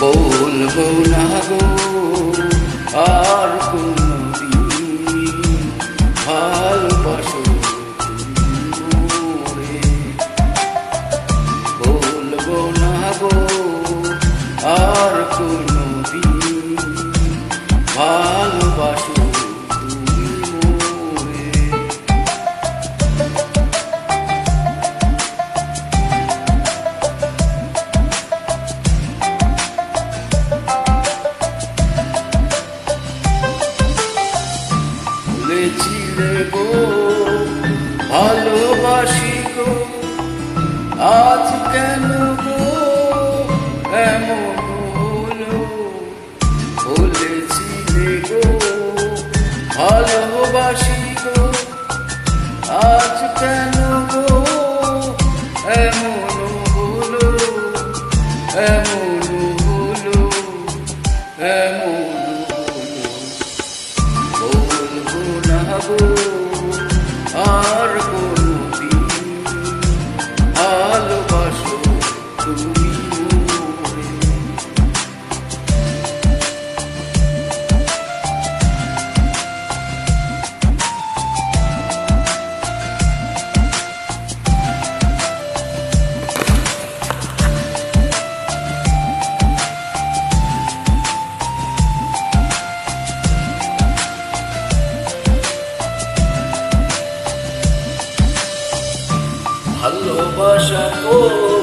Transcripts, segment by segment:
বলব না গো আর কোনদিন আর কোনদিন ভালোবাসো তুমি গো ভালোবাসি গো আজ কেন গো, ভালোবাসি গো, আজ কেন গো, এমন হলো এমন হলো এমন হলো। বলব না গো rocha, oh, oh.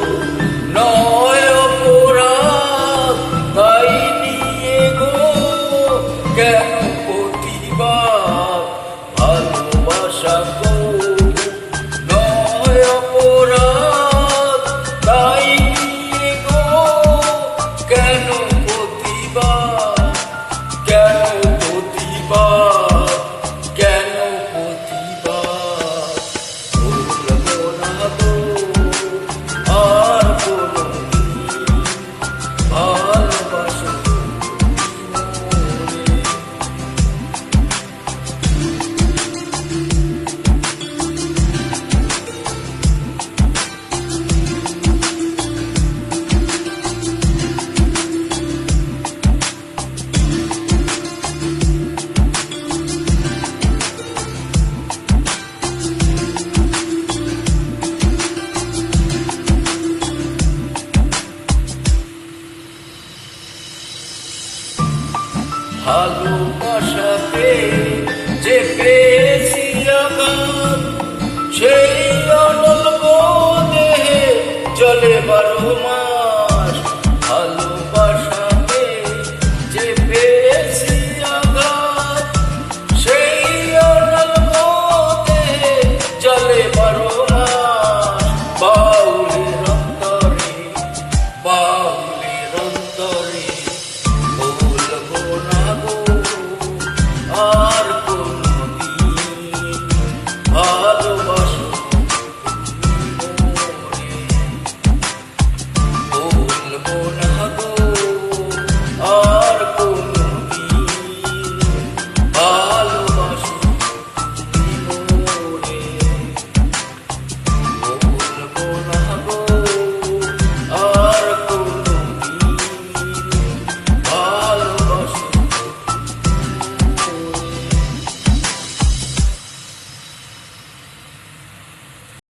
ভালোবাসাতে যে সেই অনল দেহে চলে বারো